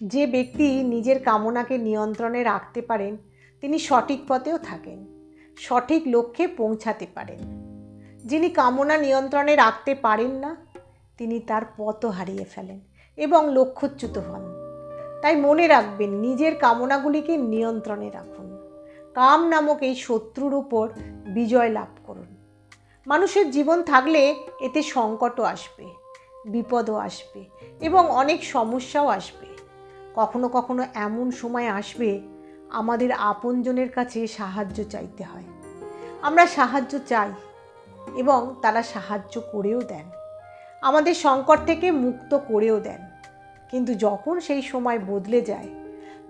যে ব্যক্তি নিজের কামনাকে নিয়ন্ত্রণে রাখতে পারেন, তিনি সঠিক পথেও থাকেন, সঠিক লক্ষ্যে পৌঁছাতে পারেন। যিনি কামনা নিয়ন্ত্রণে রাখতে পারেন না, তিনি তার পথও হারিয়ে ফেলেন এবং লক্ষ্যচ্যুত হন। তাই মনে রাখবেন, নিজের কামনাগুলিকে নিয়ন্ত্রণে রাখুন। কাম নামক এই শত্রুর উপর বিজয় লাভ করুন। মানুষের জীবন থাকলে এতে সংকটও আসবে, বিপদও আসবে এবং অনেক সমস্যাও আসবে। কখনো কখনো এমন সময় আসবে আমাদের আপনজনের কাছে সাহায্য চাইতে হয়। আমরা সাহায্য চাই এবং তারা সাহায্য করেও দেন। আমাদের সংকট থেকে মুক্ত করেও দেন। কিন্তু যখন সেই সময় বদলে যায়,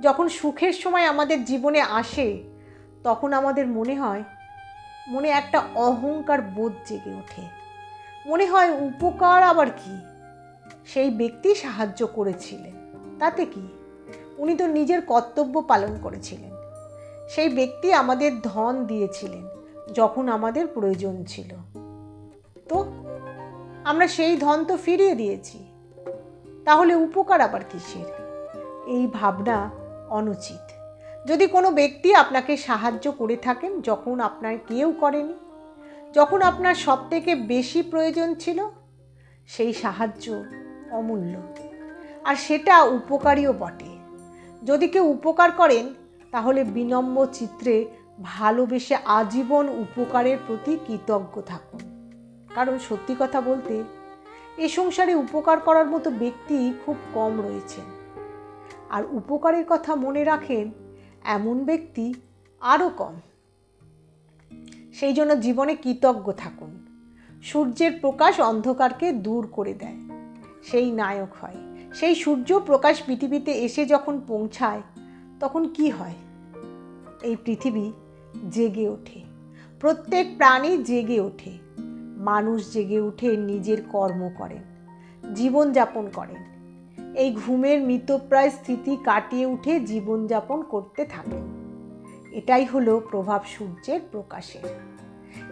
যখন সুখের সময় আমাদের জীবনে আসে, তখন আমাদের মনে হয়, মনে একটা অহংকার বোধ জেগে ওঠে। মনে হয়, উপকার আবার কি? সেই ব্যক্তি সাহায্য করেছিলেন। তাতে কি? উনি তো নিজের কর্তব্য পালন করেছিলেন। সেই ব্যক্তি আমাদের ধন দিয়েছিলেন, যখন আমাদের প্রয়োজন ছিল। তো আমরা সেই ধন তো ফিরিয়ে দিয়েছি। তাহলে উপকার আবার কিসের? এই ভাবনা অনুচিত। যদি কোনো ব্যক্তি আপনাকে সাহায্য করে থাকেন, যখন আপনার কেউ করেনি, যখন আপনার সব থেকে বেশি প্রয়োজন ছিল, সেই সাহায্য অমূল্য। আর সেটা উপকারীও বটে। যদি কেউ উপকার করেন, তাহলে বিনম্র চিত্রে ভালোবেসে আজীবন উপকারের প্রতি কৃতজ্ঞ থাকুন। কারণ সত্যি কথা বলতে, এ সংসারে উপকার করার মতো ব্যক্তি খুব কম রয়েছেন। আর উপকারের কথা মনে রাখেন, এমন ব্যক্তি আরও কম। সেই জন্য জীবনে কৃতজ্ঞ থাকুন। সূর্যের প্রকাশ অন্ধকারকে দূর করে দেয়। সেই নায়ক হয়। সেই সূর্য প্রকাশ পৃথিবীতে এসে যখন পৌঁছায়, তখন কি হয়? এই পৃথিবী জেগে ওঠে। প্রত্যেক প্রাণী জেগে ওঠে। মানুষ জেগে উঠে নিজের কর্ম করেন, জীবনযাপন করেন। এই ঘুমের মৃতপ্রায় স্থিতি কাটিয়ে উঠে জীবনযাপন করতে থাকেন। এটাই হলো প্রভাব সূর্যের প্রকাশের।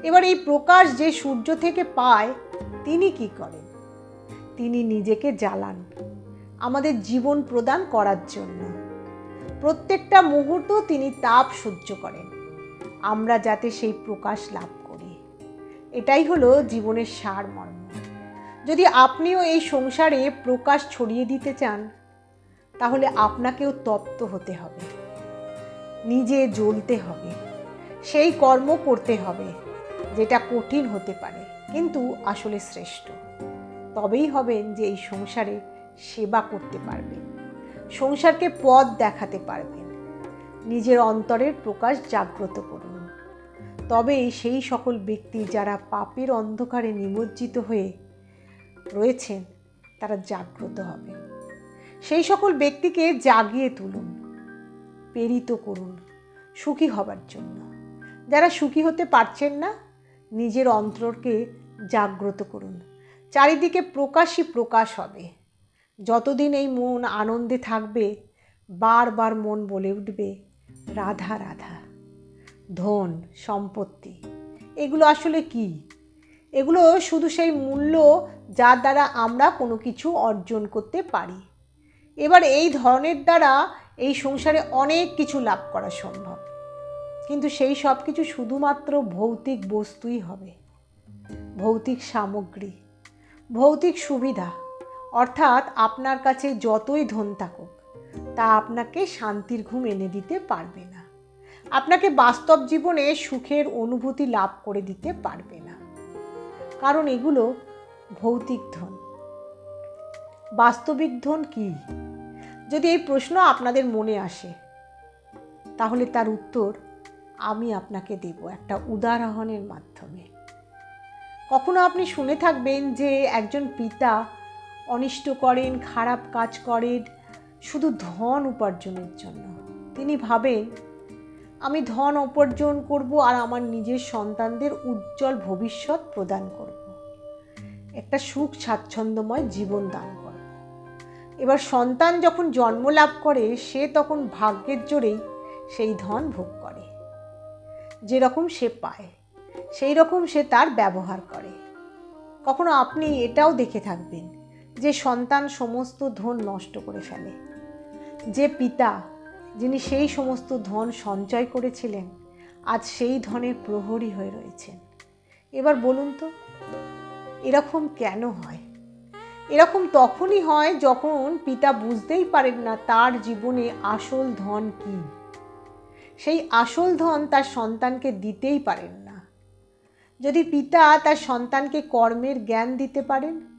এবার এই প্রকাশ যে সূর্য থেকে পায়, তিনি কি করেন? তিনি নিজেকে জ্বালান। আমাদের জীবন প্রদান করার জন্য। প্রত্যেকটা মুহূর্ত তিনি তাপ সহ্য করেন। আমরা যাতে সেই প্রকাশ লাভ করি। এটাই হলো জীবনের সার মর্ম যদি আপনিও এই সংসারে প্রকাশ ছড়িয়ে দিতে চান, তাহলে আপনাকেও তপ্ত হতে হবে। নিজে জ্বলতে হবে। সেই কর্ম করতে হবে, যেটা কঠিন হতে পারে, কিন্তু আসলে শ্রেষ্ঠ। তবেই হবেন যে এই সংসারে সেবা করতে পারবেন সংসারকে পথ দেখাতে পারবেন নিজের অন্তরের প্রকাশ জাগ্রত করুন। তবেই সেই সকল ব্যক্তি যারা পাপের অন্ধকারে নিমজ্জিত হয়ে রয়েছেন, তারা জাগ্রত হবে। সেই সকল ব্যক্তিকে জাগিয়ে তুলুন, প্রেরিত করুন, সুখী হবার জন্য। যারা সুখী হতে পারছেন না, নিজের অন্তরকে জাগ্রত করুন। চারিদিকে প্রকাশই প্রকাশ হবে। যতদিন এই মন আনন্দে থাকবে, বারবার মন বলে উঠবে, রাধা রাধা। ধন, সম্পত্তি, এগুলো আসলে কি? এগুলো শুধু সেই মূল্য যার দ্বারা আমরা কোনো কিছু অর্জন করতে পারি। এবার এই ধরনের দ্বারা এই সংসারে অনেক কিছু লাভ করা সম্ভব। কিন্তু সেই সব কিছু শুধুমাত্র ভৌতিক বস্তুই হবে। ভৌতিক সামগ্রী, ভৌতিক সুবিধা অর্থাৎ আপনার কাছে যতই ধন থাকুক, তা আপনাকে শান্তির ঘুম এনে দিতে পারবে না। আপনাকে বাস্তব জীবনে সুখের অনুভূতি লাভ করে দিতে পারবে না। কারণ এগুলো ভৌতিক ধন। বাস্তবিক ধন কি? যদি এই প্রশ্ন আপনাদের মনে আসে, তাহলে তার উত্তর আমি আপনাকে দেব একটা উদাহরণের মাধ্যমে। কখনো আপনি শুনে থাকবেন যে একজন পিতা অনিষ্ট করেন, খারাপ কাজ করেন, শুধু ধন উপার্জনের জন্য। তিনি ভাবেন, আমি ধন উপার্জন করব আর আমার নিজের সন্তানদের উজ্জ্বল ভবিষ্যৎ প্রদান করব। একটা সুখ স্বাচ্ছন্দ্যময় জীবন দান করব। এবার সন্তান যখন জন্ম লাভ করে, সে তখন ভাগ্যের জোরেই সেই ধন ভোগ করে। যেরকম সে পায় সেই রকম সে তার ব্যবহার করে। কখনো আপনি এটাও দেখে থাকবেন যে সন্তান সমস্ত ধন নষ্ট করে ফেলে, যে পিতা যিনি সেই সমস্ত ধন সঞ্চয় করেছিলেন, আজ সেই ধনের প্রহরী হয়ে রয়েছেন। এবার বলুন তো, এরকম কেন হয়? এরকম তখনই হয় যখন পিতা বুঝতেই পারেন না তার জীবনে আসল ধন কি। সেই আসল ধন তার সন্তানকে দিতেই পারেন না। যদি পিতা তার সন্তানকে কর্মের জ্ঞান দিতে পারেন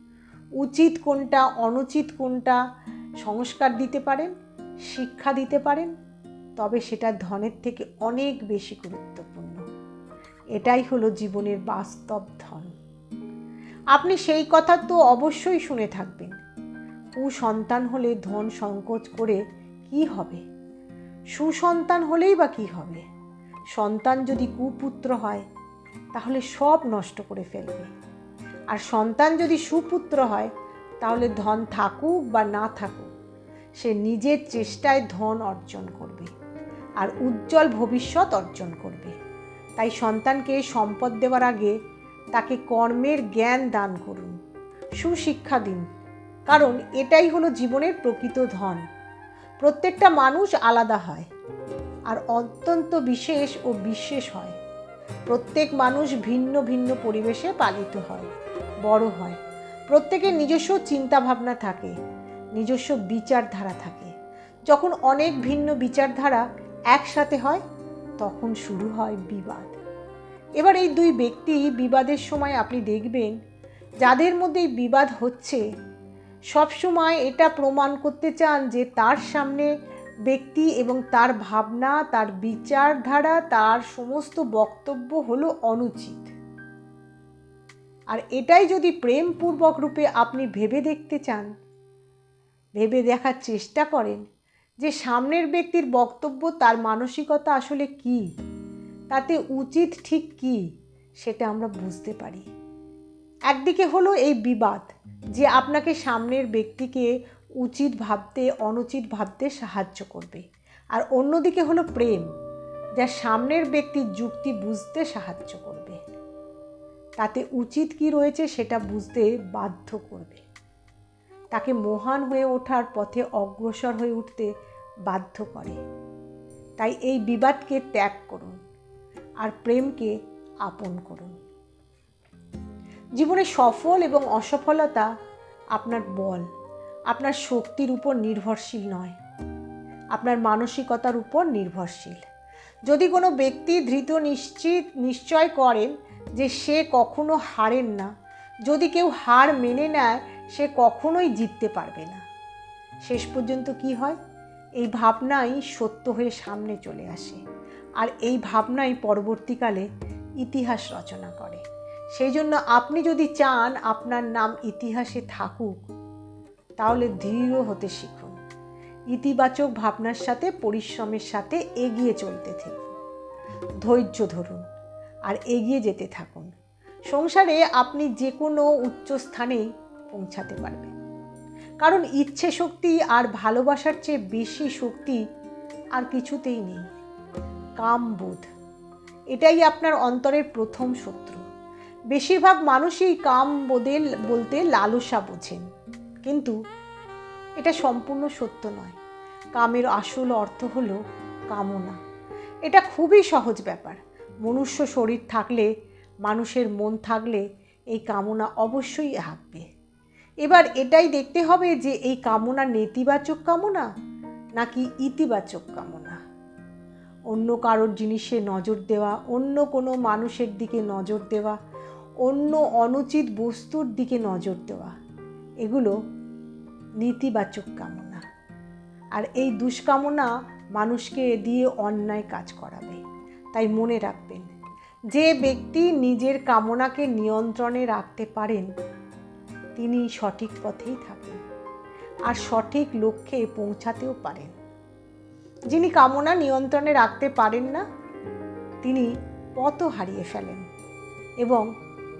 উচিত কোনটা, অনুচিত কোনটা সংস্কার দিতে পারেন, শিক্ষা দিতে পারেন, তবে সেটা ধনের থেকে অনেক বেশি গুরুত্বপূর্ণ। এটাই হলো জীবনের বাস্তব ধন। আপনি সেই কথা তো অবশ্যই শুনে থাকবেন। কুসন্তান হলে ধন সংকোচ করে কি হবে? সুসন্তান হলেই বা কী হবে? সন্তান যদি কুপুত্র হয়, তাহলে সব নষ্ট করে ফেলবে। আর সন্তান যদি সুপুত্র হয়, তাহলে ধন থাকুক বা না থাকুক, সে নিজের চেষ্টায় ধন অর্জন করবে আর উজ্জ্বল ভবিষ্যৎ অর্জন করবে। তাই সন্তানকে সম্পদ দেওয়ার আগে তাকে কর্মের জ্ঞান দান করুন, সুশিক্ষা দিন, কারণ এটাই হলো জীবনের প্রকৃত ধন। প্রত্যেকটা মানুষ আলাদা হয় আর অত্যন্ত বিশেষ ও বিশেষ হয়। প্রত্যেক মানুষ ভিন্ন ভিন্ন পরিবেশে পালিত হয়। বড় হয়। প্রত্যেকের নিজস্ব চিন্তাভাবনা থাকে, নিজস্ব বিচারধারা থাকে। যখন অনেক ভিন্ন বিচারধারা একসাথে হয়, তখন শুরু হয় বিবাদ। এবার এই দুই ব্যক্তি বিবাদের সময় আপনি দেখবেন, যাদের মধ্যে বিবাদ হচ্ছে, সবসময় এটা প্রমাণ করতে চান যে তার সামনে ব্যক্তি এবং তার ভাবনা, তার বিচারধারা, তার সমস্ত বক্তব্য হলো অনুচিত। আর এটাই যদি প্রেমপূর্বক রূপে আপনি ভেবে দেখতে চান, ভেবে দেখার চেষ্টা করেন যে সামনের ব্যক্তির বক্তব্য তার মানসিকতা আসলে কি, তাতে উচিত ঠিক কি, সেটা আমরা বুঝতে পারি। একদিকে হলো এই বিবাদ যে আপনাকে সামনের ব্যক্তিকে উচিত ভাবতে, অনুচিত ভাবতে সাহায্য করবে। আর অন্যদিকে হলো প্রেম, যা সামনের ব্যক্তির যুক্তি বুঝতে সাহায্য করবে। তাতে উচিত কি রয়েছে সেটা বুঝতে বাধ্য করবে। তাকে মহান হয়ে ওঠার পথে অগ্রসর হয়ে উঠতে বাধ্য করে। তাই এই বিবাদকে ত্যাগ করুন আর প্রেমকে আপন করুন। জীবনে সফল এবং অসফলতা আপনার বল, আপনার শক্তির উপর নির্ভরশীল নয়, আপনার মানসিকতার উপর নির্ভরশীল। যদি কোনো ব্যক্তি ধৃত নিশ্চিত, নিশ্চয় করেন যে সে কখনো হারেন না। যদি কেউ হার মেনে নেয়, সে কখনোই জিততে পারবে না। শেষ পর্যন্ত কি হয়? এই ভাবনাই সত্য হয়ে সামনে চলে আসে। আর এই ভাবনাই পরবর্তীকালে ইতিহাস রচনা করে। সেই জন্য আপনি যদি চান আপনার নাম ইতিহাসে থাকুক, তাহলে দৃঢ় হতে শিখুন। ইতিবাচক ভাবনার সাথে পরিশ্রমের সাথে এগিয়ে চলতে থাকুন। ধৈর্য ধরুন। আর এগিয়ে যেতে থাকুন। সংসারে আপনি যে কোনো উচ্চ স্থানেই পৌঁছাতে পারবেন। কারণ ইচ্ছে শক্তি আর ভালোবাসার চেয়ে বেশি শক্তি আর কিছুতেই নেই। কামবোধ এটাই আপনার অন্তরের প্রথম শত্রু। বেশিরভাগ মানুষই কাম বোধে বলতে লালসা বোঝেন। কিন্তু এটা সম্পূর্ণ সত্য নয়। কামের আসল অর্থ হলো কামনা। এটা খুবই সহজ ব্যাপার। মনুষ্য শরীর থাকলে, মানুষের মন থাকলে এই কামনা অবশ্যই হাঁকবে। এবার এটাই দেখতে হবে যে এই কামনা নেতিবাচক কামনা নাকি ইতিবাচক কামনা? অন্য কারোর জিনিসে নজর দেওয়া, অন্য কোনো মানুষের দিকে নজর দেওয়া, অন্য অনুচিত বস্তুর দিকে নজর দেওয়া, এগুলো নেতিবাচক কামনা। আর এই দুষ্কামনা মানুষকে দিয়ে অন্যায় কাজ করাবে। তাই মনে রাখবেন, যে ব্যক্তি নিজের কামনাকে নিয়ন্ত্রণে রাখতে পারেন, তিনি সঠিক পথেই থাকেন আর সঠিক লক্ষ্যে পৌঁছাতেও পারেন। যিনি কামনা নিয়ন্ত্রণে রাখতে পারেন না, তিনি পথও হারিয়ে ফেলেন এবং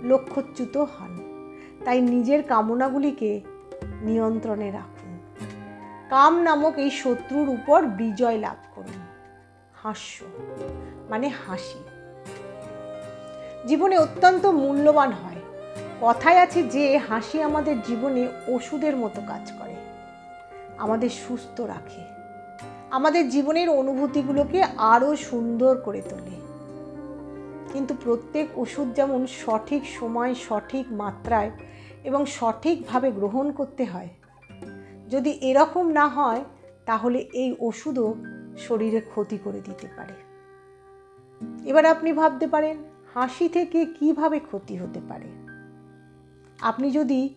লক্ষ্যচ্যুত হন। তাই নিজের কামনাগুলিকে নিয়ন্ত্রণে রাখুন। কাম নামক এই শত্রুর উপর বিজয় লাভ করুন। হাস্য। মানে হাসি। জীবনে অত্যন্ত মূল্যবান হয়। কথায় আছে যে, হাসি আমাদের জীবনে ওষুধের মতো কাজ করে। আমাদের সুস্থ রাখে। আমাদের জীবনের অনুভূতিগুলোকে আরও সুন্দর করে তোলে। কিন্তু প্রত্যেক ওষুধ যেমন সঠিক সময়, সঠিক মাত্রায় এবং সঠিকভাবে গ্রহণ করতে হয়, যদি এরকম না হয়, তাহলে এই ওষুধও শরীরে ক্ষতি করে দিতে পারে। এবার আপনি ভাবতে পারেন, হাসি থেকে কীভাবে ক্ষতি হতে পারে? আপনি যদি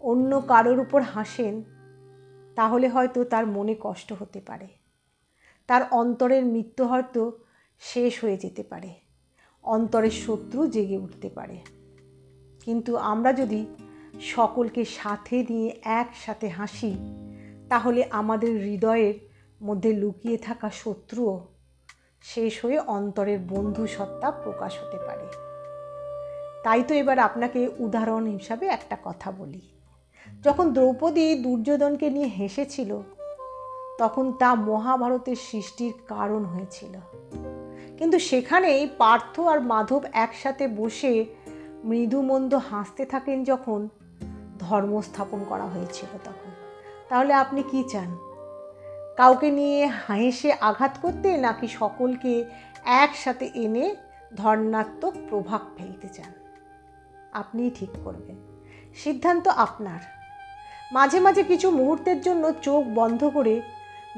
অন্য কারোর উপর হাসেন, তাহলে হয়তো তার মনে কষ্ট হতে পারে। তার অন্তরের মৃত্যু হয়তো শেষ হয়ে যেতে পারে। অন্তরের শত্রু জেগে উঠতে পারে। কিন্তু আমরা যদি সকলকে সাথে নিয়ে একসাথে হাসি, তাহলে আমাদের হৃদয়ের মধ্যে লুকিয়ে থাকা শত্রুও শেষ হয়ে অন্তরের বন্ধু সত্তা প্রকাশ হতে পারে। তাই তো এবার আপনাকে উদাহরণ হিসাবে একটা কথা বলি। যখন দ্রৌপদী দুর্যোধনকে নিয়ে হেসেছিল, তখন তা মহাভারতের সৃষ্টির কারণ হয়েছিল। কিন্তু সেখানেই পার্থ আর মাধব একসাথে বসে মৃদুমন্দ হাসতে থাকেন যখন ধর্ম স্থাপন করা হয়েছিল তখন। তাহলে আপনি কি চান? কাউকে নিয়ে হেসে আঘাত করতে নাকি সকলকে একসাথে এনে ধর্নাত্মক প্রভাব ফেলতে চান? আপনিই ঠিক করবেন। সিদ্ধান্ত আপনার। মাঝে মাঝে কিছু মুহূর্তের জন্য চোখ বন্ধ করে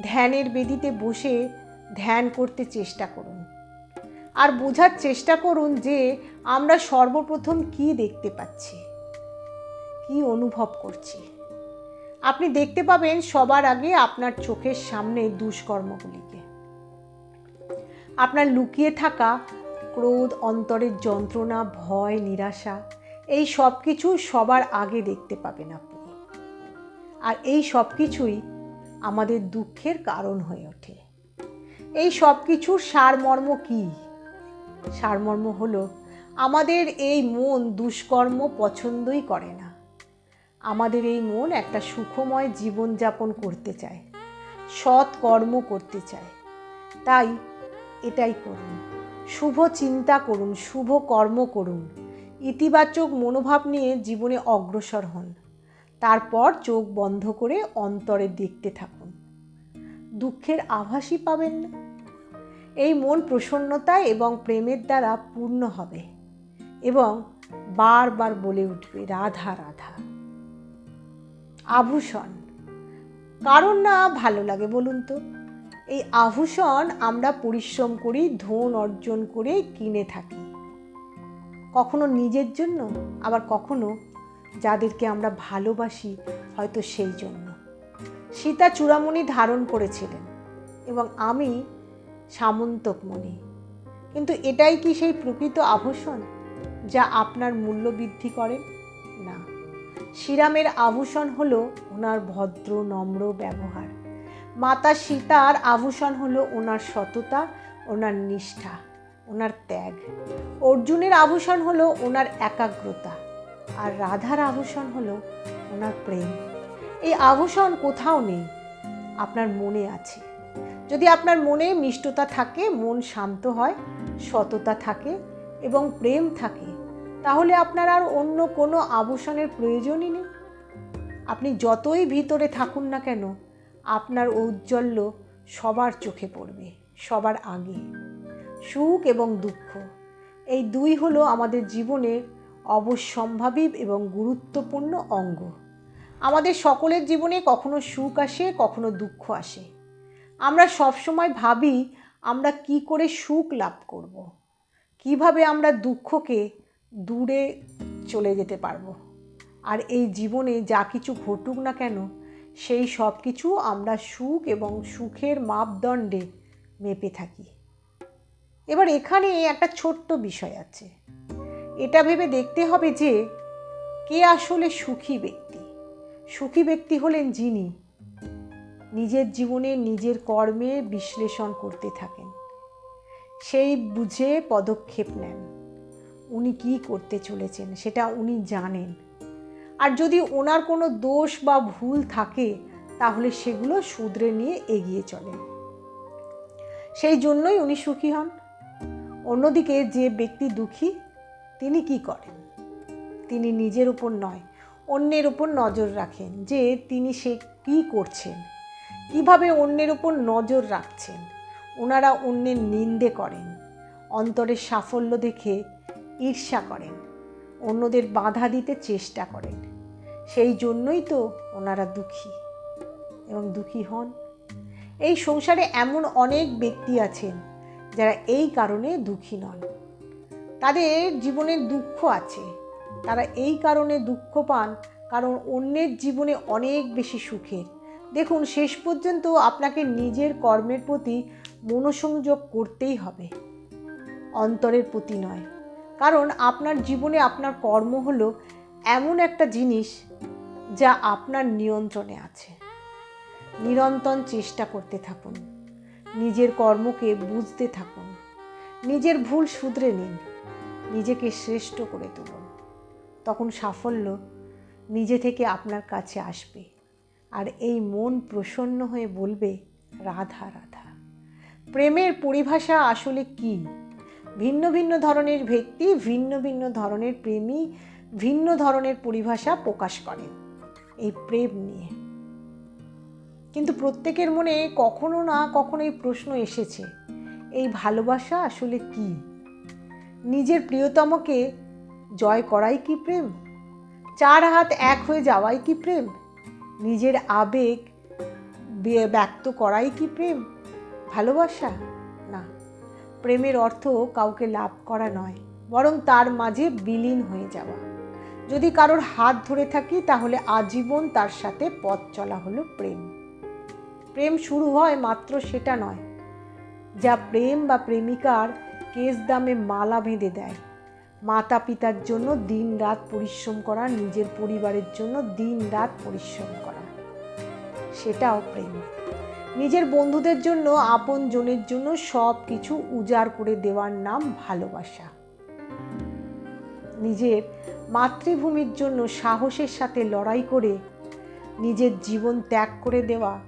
ধ্যানের বেদিতে বসে ধ্যান করতে চেষ্টা করুন। আর বোঝার চেষ্টা করুন যে আমরা সর্বপ্রথম কি দেখতে পাচ্ছি, কি অনুভব করছি। আপনি দেখতে পাবেন সবার আগে আপনার চোখের সামনে দুষ্কর্মগুলিকে। আপনার লুকিয়ে থাকা ক্রোধ, অন্তরের যন্ত্রণা, ভয়, নিরাশা, এই সব কিছু সবার আগে দেখতে পাবেন আপনি। আর এই সব কিছুই আমাদের দুঃখের কারণ হয়ে ওঠে। এই সব কিছুর সারমর্ম কী? সারমর্ম হলো, আমাদের এই মন দুষ্কর্ম পছন্দই করে না। আমাদের এই মন একটা সুখময় জীবনযাপন করতে চায়, সৎ কর্ম করতে চায়। তাই এটাই করুন। শুভ চিন্তা করুন, শুভ কর্ম করুন। ইতিবাচক মনোভাব নিয়ে জীবনে অগ্রসর হন। তারপর চোখ বন্ধ করে অন্তরে দেখতে থাকুন। দুঃখের আভাসই পাবেন না। এই মন প্রসন্নতা এবং প্রেমের দ্বারা পূর্ণ হবে এবং বারবার বলে উঠবে, রাধা রাধা। আভূষণ। কারণ না ভালো লাগে বলুন তো? এই আভূষণ আমরা পরিশ্রম করি, ধন অর্জন করে কিনে থাকি। কখনো নিজের জন্য, আবার কখনো যাদেরকে আমরা ভালোবাসি হয়তো সেই জন্য। সীতা চূড়ামণি ধারণ করেছিলেন এবং আমি সামন্তকমণি কিন্তু এটাই কি সেই প্রকৃত আভূষণ যা আপনার মূল্য বৃদ্ধি করে? না। শ্রীরামের আভূষণ হলো ওনার ভদ্র, নম্র ব্যবহার। মাতা সীতার আভূষণ হলো ওনার সততা, ওনার নিষ্ঠা, ওনার ত্যাগ। অর্জুনের আভূষণ হলো ওনার একাগ্রতা আর রাধার আভূষণ হলো ওনার প্রেম। এই আভূষণ কোথাও নেই, আপনার মনে আছে। যদি আপনার মনে মিষ্টতা থাকে, মন শান্ত হয়, সততা থাকে এবং প্রেম থাকে তাহলে আপনার আর অন্য কোনো আভূষণের প্রয়োজনই নেই। আপনি যতই ভিতরে থাকুন না কেন, আপনার ঔজ্জ্বল্য সবার চোখে পড়বে, সবার আগে। সুখ এবং দুঃখ, এই দুই হলো আমাদের জীবনের অবশ্যম্ভাবী এবং গুরুত্বপূর্ণ অঙ্গ। আমাদের সকলের জীবনে কখনো সুখ আসে, কখনো দুঃখ আসে। আমরা সবসময় ভাবি, আমরা কি করে সুখ লাভ করব। কীভাবে আমরা দুঃখকে দূরে চলে যেতে পারব। আর এই জীবনে যা কিছু ঘটুক না কেন, সেই সব কিছু আমরা সুখ এবং সুখের মাপদণ্ডে মেপে থাকি। এবার এখানে একটা ছোট্ট বিষয় আছে। এটা ভেবে দেখতে হবে যে, কে আসলে সুখী ব্যক্তি? সুখী ব্যক্তি হলেন যিনি নিজের জীবনে নিজের কর্মে বিশ্লেষণ করতে থাকেন। সেই বুঝে পদক্ষেপ নেন। উনি কি করতে চলেছেন সেটা উনি জানেন। আর যদি ওনার কোনো দোষ বা ভুল থাকে, তাহলে সেগুলো শুধরে নিয়ে এগিয়ে চলেন। সেই জন্যই উনি সুখী হন। অন্যদিকে যে ব্যক্তি দুঃখী, তিনি কি করেন? তিনি নিজের উপর নয়, অন্যের উপর নজর রাখেন যে তিনি সে কী করছেন, কীভাবে অন্যের উপর নজর রাখছেন। ওনারা অন্যের নিন্দে করেন, অন্তরের সাফল্য দেখে ঈর্ষা করেন, অন্যদের বাধা দিতে চেষ্টা করেন। সেই জন্যই তো ওনারা দুঃখী এবং দুঃখী হন। এই সংসারে এমন অনেক ব্যক্তি আছেন যারা এই কারণে দুঃখী নন। তাদের জীবনে দুঃখ আছে। তারা এই কারণে দুঃখ পান কারণ অন্যের জীবনে অনেক বেশি সুখের। দেখুন, শেষ পর্যন্ত আপনাকে নিজের কর্মের প্রতি মনোসংযোগ করতেই হবে। অন্তরের প্রতি নয় কারণ আপনার জীবনে আপনার কর্ম হলো এমন একটা জিনিস যা আপনার নিয়ন্ত্রণে আছে। নিরন্তর চেষ্টা করতে থাকুন। নিজের কর্মকে বুঝতে থাকুন। নিজের ভুল শুধরে নিন। নিজেকে শ্রেষ্ঠ করে তুলুন। তখন সাফল্য নিজে থেকে আপনার কাছে আসবে। আর এই মন প্রসন্ন হয়ে বলবে, রাধা রাধা। প্রেমের পরিভাষা আসলে কি? ভিন্ন ভিন্ন ধরনের ব্যক্তি ভিন্ন ভিন্ন ধরনের প্রেমী, ভিন্ন ধরনের পরিভাষা প্রকাশ করেন এই প্রেম নিয়ে। কিন্তু প্রত্যেকের মনে কখনো না কখনো এই প্রশ্ন এসেছে, এই ভালোবাসা আসলে কি? নিজের প্রিয়তমকে জয় করাই কি প্রেম? চার হাত এক হয়ে যাওয়াই কি প্রেম? নিজের আবেগ ব্যক্ত করাই কি প্রেম? ভালোবাসা? প্রেমের অর্থ কাউকে লাভ করা নয়, বরং তার মাঝে বিলীন হয়ে যাওয়া। যদি কারোর হাত ধরে থাকি, তাহলে আজীবন তার সাথে পথ চলা হলো প্রেম। প্রেম শুরু হয় মাত্র সেটা নয়, যা প্রেম বা প্রেমিকার কেস দামে মালা বেঁধে দেয়। মাতা পিতার জন্য দিন রাত পরিশ্রম করা, নিজের পরিবারের জন্য দিন রাত পরিশ্রম করা, সেটাও প্রেম। নিজের বন্ধুদের জন্য আপন জনের জন্য সব কিছু উজাড় করে দেওয়ার নাম ভালোবাসা। নিজের মাতৃভূমির জন্য সাহসের সাথে লড়াই করে নিজের জীবন ত্যাগ করে দেওয়া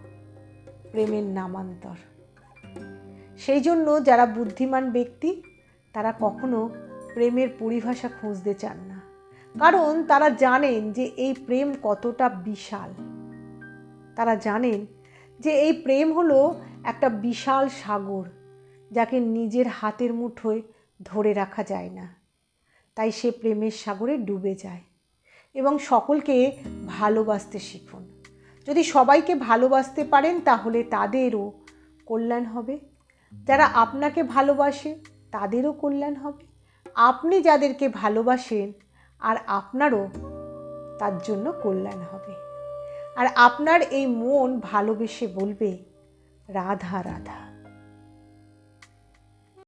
প্রেমের নামান্তর। সেই জন্য যারা বুদ্ধিমান ব্যক্তি, তারা কখনো প্রেমের পরিভাষা খুঁজতে চান না। কারণ তারা জানেন যে এই প্রেম কতটা বিশাল। তারা জানেন যে এই প্রেম হলো একটা বিশাল সাগর যাকে নিজের হাতের মুঠোয় ধরে রাখা যায় না। তাই সে প্রেমের সাগরে ডুবে যায় এবং সকলকে ভালোবাসতে শিখুন। যদি সবাইকে ভালোবাসতে পারেন, তাহলে তাদেরও কল্যাণ হবে। যারা আপনাকে ভালোবাসে, তাদেরও কল্যাণ হবে। আপনি যাদেরকে ভালোবাসেন, আর আপনারও তার জন্য কল্যাণ হবে। আর আপনার এই মন ভালোবেসে বলবে রাধা রাধা।